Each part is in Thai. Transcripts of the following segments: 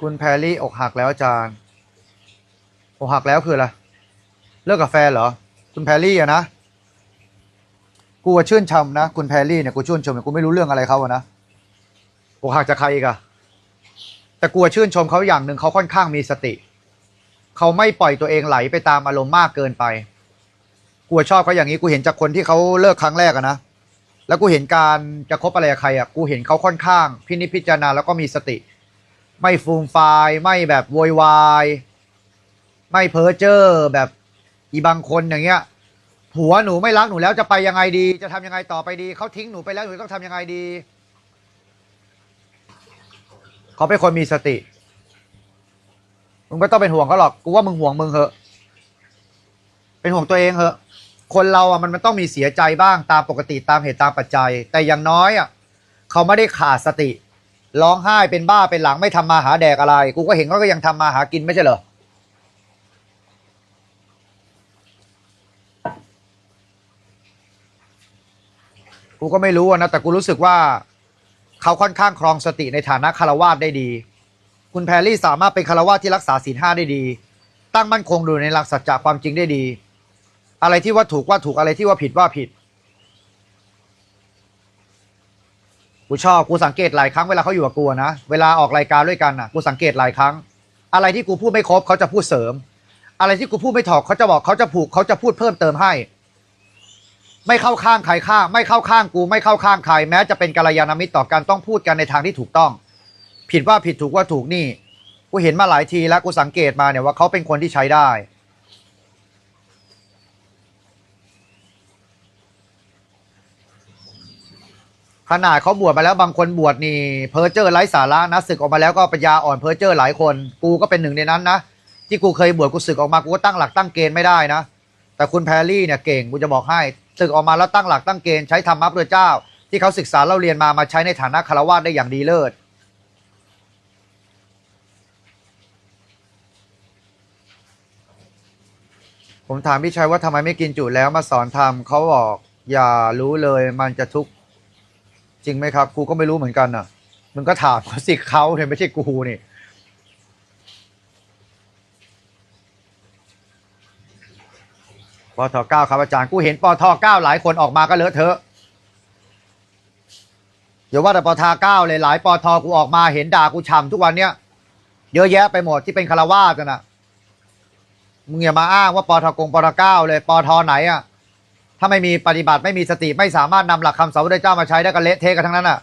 คุณแพรรี่อกหักแล้วอาจารย์อกหักแล้วคืออะไรเลิกกับแฟนเหรอ คุณแพรรี่อะนะกูอะชื่นชมนะ คุณแพรรี่เนี่ยกูชื่นชมกูไม่รู้เรื่องอะไรเขาอะนะอกหักจากใครอีกอะแต่กูอะชื่นชมเขาอย่างหนึ่งเขาค่อนข้างมีสติ เขาไม่ปล่อยตัวเองไหลไปตามอารมณ์มากเกินไปกูชอบเขาอย่างนี้กูเห็นจากคนที่เขาเลิกครั้งแรกอะนะแล้วกูเห็นการจะคบอะไรกับใครอะกูเห็นเขาค่อนข้าง พินิจพิจารณาแล้วก็มีสติ ไม่ฟูมฟาย ไม่แบบโวยวาย ไม่เพ้อเจ้อแบบอีบางคนอย่างเงี้ยผัวหนูไม่รักหนูแล้วจะไปยังไงดี จะทำยังไงต่อไปดีเขาทิ้งหนูไปแล้วหนูต้องทำยังไงดีเขาเป็นคนมีสติมึงไม่ต้องเป็นห่วงเขาหรอกกูว่ามึงห่วงมึงเหอะ เป็นห่วงตัวเองเหอะ คนเราอะมันมันต้องมีเสียใจบ้างตามปกติตามเหตุตามปัจจัย แต่อย่างน้อยอะเขาไม่ได้ขาดสติ ร้องไห้เป็นบ้าเป็นหลังไม่ทำมาหาแดกอะไร กูก็เห็นเขาก็ยังทำมาหากินไม่ใช่เหรอกูก็ไม่รู้นะแต่กูรู้สึกว่าเขาค่อนข้างครองสติในฐานะคารวาสได้ดี คุณแพรรี่สามารถเป็นคารวาสที่รักษาศีลห้าได้ดี ตั้งมั่นคงอยู่ในหลักสัจจะความจริงได้ดี อะไรที่ว่าถูกว่าถูกอะไรที่ว่าผิดว่าผิด กูชอบกูสังเกตหลายครั้งเวลาเขาอยู่กับกูนะเวลาออกรายการด้วยกันอะกูสังเกตหลายครั้ง อะไรที่กูพูดไม่ครบเขาจะพูดเสริม อะไรที่กูพูดไม่ถอกเขาจะบอกเขาจะผูกเขาจะพูดเพิ่มเติมให้ ไม่เข้าข้างใครข้างไม่เข้าข้างกูไม่เข้าข้างใครแม้จะเป็นกัลยาณมิตรต่อกันต้องพูดกันในทางที่ถูกต้อง ผิดว่าผิดถูกว่าถูกนี่ กูเห็นมาหลายทีแล้วกูสังเกตมาเนี่ยว่าเขาเป็นคนที่ใช้ได้ ขนาดเขาบวชมาแล้วบางคนบวชนี่เพอเจอร์ไร้สาระนะศึกออกมาแล้วก็ปัญญาอ่อนเพอเจอร์หลายคน กูก็เป็นหนึ่งในนั้นนะที่กูเคยบวชกูศึกออกมากูก็ตั้งหลักตั้งเกณฑ์ไม่ได้นะ แต่คุณแพรรี่เนี่ยเก่งกูจะบอกให้ศึกออกมาแล้วตั้งหลักตั้งเกณฑ์ใช้ธรรมะพระเจ้า ที่เขาศึกษาเล่าเรียนมามาใช้ในฐานะคารวะได้อย่างดีเลิศผมถามพี่ชัยว่าทำไมไม่กินจุแล้วมาสอนทำเขาบอกอย่ารู้เลยมันจะทุกข์ จริงไหมครับกูก็ไม่รู้เหมือนกันน่ะมึงก็ถามเขาสิเขาเนี่ยไม่ใช่กูนี่ปทเก้าครับอาจารย์กูเห็นปทเก้าหลายคนออกมาก็เลอะเทอะอย่าว่าแต่ปทเก้าเลยหลายปทกูออกมาเห็นด่ากูช่ำทุกวันเนี้ยเยอะแยะไปหมดที่เป็นคารวาสกันน่ะมึงอย่ามาอ้างว่าปทกงปทเก้าเลยปทไหนอะ ถ้าไม่มีปฏิบัติไม่มีสติไม่สามารถนำหลักคำสอนพระพุทธเจ้ามาใช้ได้ก็เละเทะกันทั้งนั้นอะ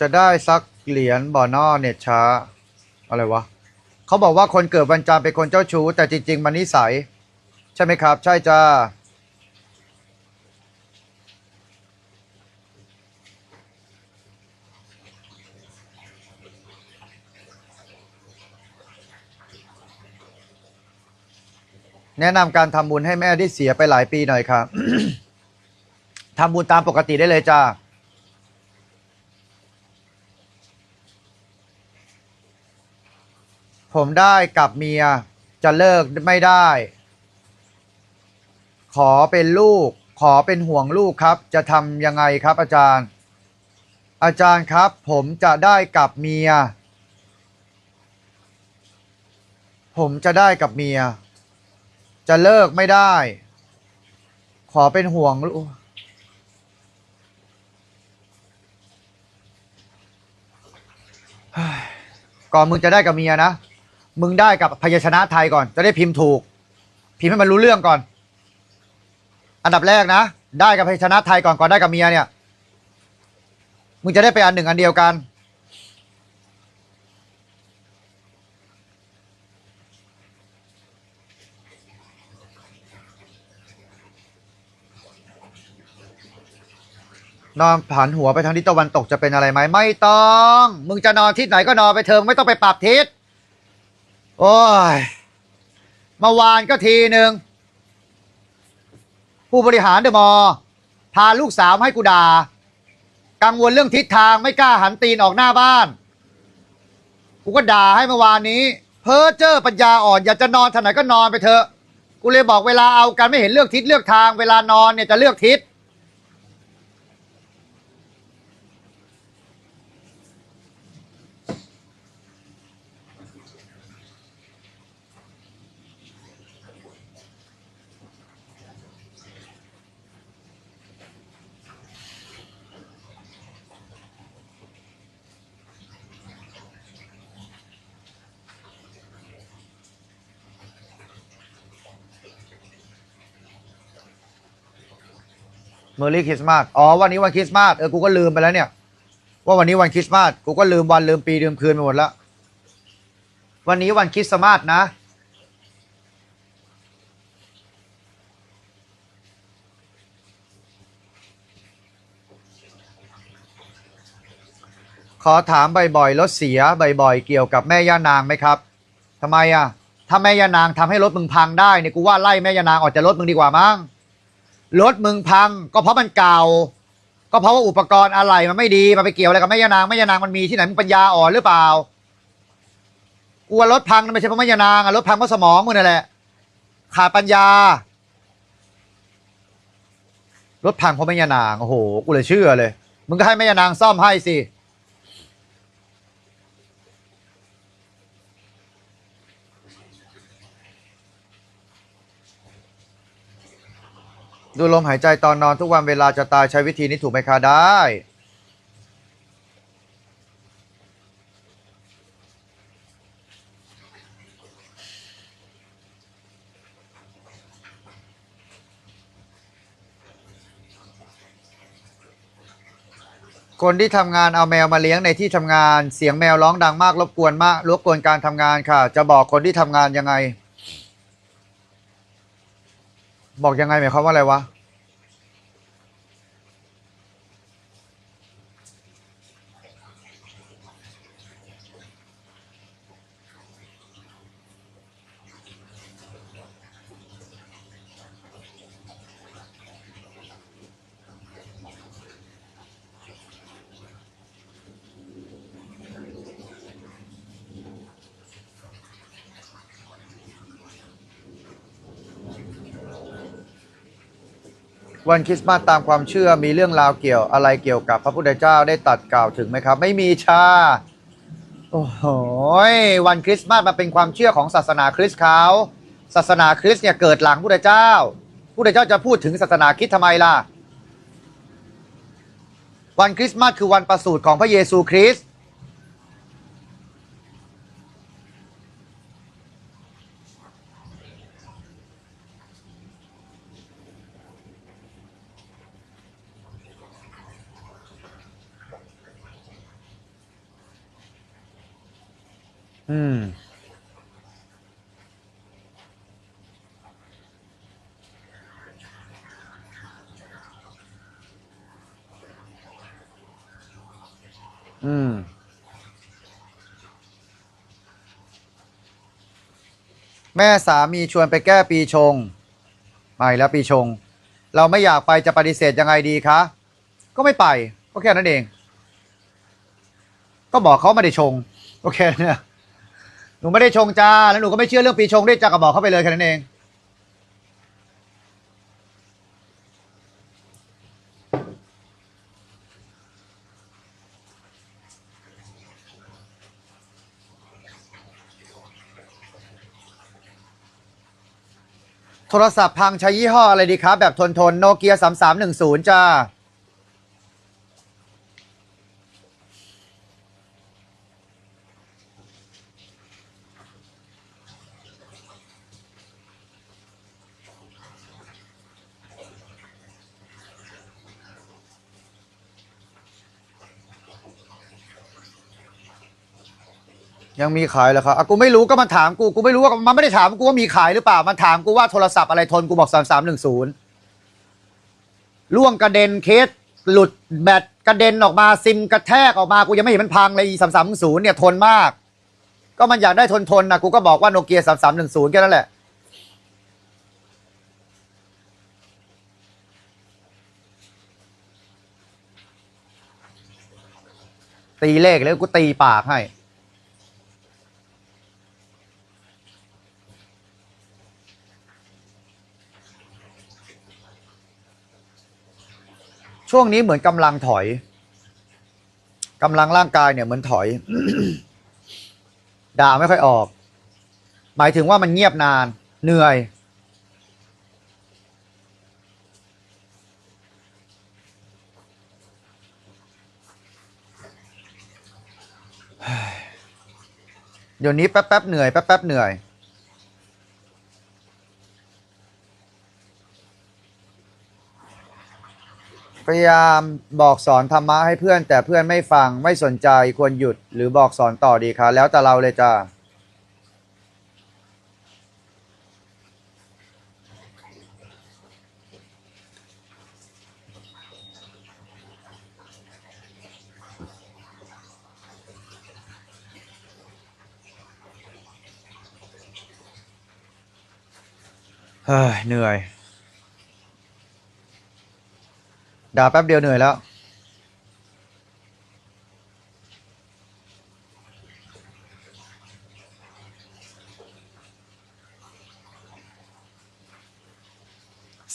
จะได้สักเหรียญบ่อนอเน็ตช้า อะไรวะเขาบอกว่าคนเกิดวันจันทร์เป็นคนเจ้าชู้ แต่จริง ๆ มันนิสัย ใช่ไหมครับ ใช่จ้าแนะนำการทำบุญให้แม่ที่เสียไปหลายปีหน่อยครับทำบุญตามปกติได้เลยจ้า ผมได้กับเมียจะเลิกไม่ได้ ขอเป็นลูก ขอเป็นห่วงลูกครับ จะทำยังไงครับอาจารย์ อาจารย์ครับ ผมจะได้กับเมีย ผมจะได้กับเมีย จะเลิกไม่ได้ ขอเป็นห่วงลูกก่อนมึงจะได้กับเมียนะ มึงได้กับพยัญชนะไทยก่อน จะได้พิมพ์ถูก พิมพ์ให้มันรู้เรื่องก่อน อันดับแรกนะ ได้กับพยัญชนะไทยก่อนก่อนได้กับเมียเนี่ย มึงจะได้ไปอันหนึ่งอันเดียวกัน นอนผันหัวไปทางทิศตะวันตกจะเป็นอะไรไหมไม่ต้อง มึงจะนอนทิศไหนก็นอนไปเถอะไม่ต้องไปปรับทิศ โอ้ยเมื่อวานก็ทีหนึ่งผู้บริหารเดอะมอลล์พาลูกสาวมาให้กูด่ากังวลเรื่องทิศทางไม่กล้าหันตีนออกหน้าบ้าน กูก็ด่าให้เมื่อวานนี้ เพ้อเจ้อปัญญาอ่อนอยากจะนอนทางไหนก็นอนไปเถอะ กูเลยบอกเวลาเอากันไม่เห็นเลือกทิศเลือกทาง เวลานอนเนี่ยจะเลือกทิศ เมอร์รี่คริสต์มาสอ๋อวันนี้วันคริสต์มาสเออกูก็ลืมไปแล้วเนี่ย ว่าวันนี้วันคริสต์มาสกูก็ลืมวันลืมปีลืมคืนไปหมดแล้ววันนี้วันคริสต์มาสนะ ขอถามบ่อยๆรถเสียบ่อยๆเกี่ยวกับแม่ย่านางไหมครับทำไมอะถ้าแม่ย่านางทำให้รถมึงพังได้เนี่ยกูว่าไล่แม่ย่านางออกจากรถมึงดีกว่ามั้ง รถมึงพัง ก็เพราะมันเก่า ก็เพราะว่าอุปกรณ์อะไรมันไม่ดีมันไปเกี่ยวอะไรกับแม่ยานางแม่ยานางมันมีที่ไหนมึงปัญญาอ่อนหรือเปล่ากูว่ารถพังนั่นไม่ใช่เพราะแม่ยานางอะรถพังเพราะสมองมึงนั่นแหละขาดปัญญารถพังเพราะแม่ยานางโอ้โหกูเลยเชื่อเลย มึงก็ให้แม่ยานางซ่อมให้สิ ดูลมหายใจตอนนอนทุกวันเวลาจะตายใช้วิธีนี้ถูกไหมคะได้ คนที่ทำงานเอาแมวมาเลี้ยงในที่ทำงานเสียงแมวร้องดังมากรบกวนมากรบกวนการทำงานค่ะ จะบอกคนที่ทำงานยังไง บอกยังไงหมายความว่าอะไรวะ วันคริสต์มาสตามความเชื่อมีเรื่องราวเกี่ยวอะไรเกี่ยวกับพระพุทธเจ้าได้ตัดกล่าวถึงไหมครับ ไม่มีชาโอ้โหวันคริสต์มาสมันเป็นความเชื่อของศาสนาคริสต์เขาศาสนาคริสต์เนี่ยเกิดหลังพุทธเจ้าพุทธเจ้าจะพูดถึงศาสนาคริสต์ทำไมล่ะ วันคริสต์มาสคือวันประสูติของพระเยซูคริสต์ อืม อืม แม่สามีชวนไปแก้ปีชงไม่แล้วปีชง เราไม่อยากไปจะปฏิเสธยังไงดีคะ ก็ไม่ไป ก็แค่นั้นเอง ก็บอกเขาไม่ได้ชง โอเคเนี่ย นูไม่ได้ชงจ้า แล้วหนูก็ไม่เชื่อเรื่องปีชงด้วยจ้าก็บอกเข้าไปเลยแค่นั้นเอง โทรศัพท์พังใช้ยี่ห้ออะไรดีครับ แบบทนทนโนเกียสามสามหนึ่งศูนย์จ้า ยังมีขายเหรอครับอ่กูไม่รู้ก็มาถามกู กูไม่รู้ว่ามันไม่ได้ถามกูว่ามีขายหรือเปล่า มันถามกูว่าโทรศัพท์อะไรทน กูบอกสามสามหนึ่งศูนย์ล่วงกระเด็นเคสหลุดแบตกระเด็นออกมาซิมกระแทกออกมา กูยังไม่เห็นมันพังเลยสามสามศูนย์เนี่ยทนมาก ก็มันอยากได้ทนทนนะกูก็บอกว่าโนเกียสามสามหนึ่งศูนย์แค่นั้นแหละ ตีเลขแล้วกูตีปากให้ ช่วงนี้เหมือนกำลังถอยกำลังร่างกายเนี่ยเหมือนถอย ด่าไม่ค่อยออก หมายถึงว่ามันเงียบนาน เหนื่อย เดี๋ยวนี้แป๊บๆเหนื่อยแป๊บๆเหนื่อย พยายามบอกสอนธรรมะให้เพื่อน แต่เพื่อนไม่ฟังไม่สนใจควรหยุดหรือบอกสอนต่อดีคะแล้วแต่เราเลยจ้าเฮ้ยเหนื่อย ด่าแป๊บเดียวเหนื่อยแล้ว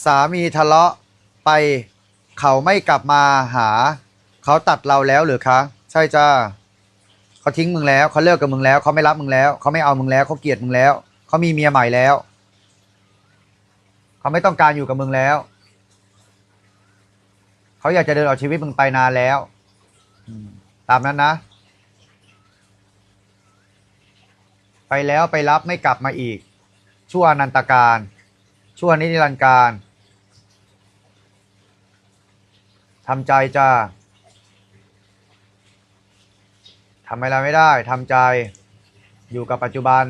สามีทะเลาะไปเขาไม่กลับมาหา เขาตัดเราแล้วหรือคะ ใช่จ้าเขาทิ้งมึงแล้วเขาเลิกกับมึงแล้วเขาไม่รับมึงแล้วเขาไม่เอามึงแล้วเขาเกลียดมึงแล้วเขามีเมียใหม่แล้วเขาไม่ต้องการอยู่กับมึงแล้ว เขาอยากจะเดินเอาชีวิตมึงไปนานแล้วตามนั้นนะ ไปแล้วไปรับไม่กลับมาอีก ชั่วนันตการ ชั่วนิรันดร์การทำใจจ้าทำอะไรไม่ได้ทำใจอยู่กับปัจจุบัน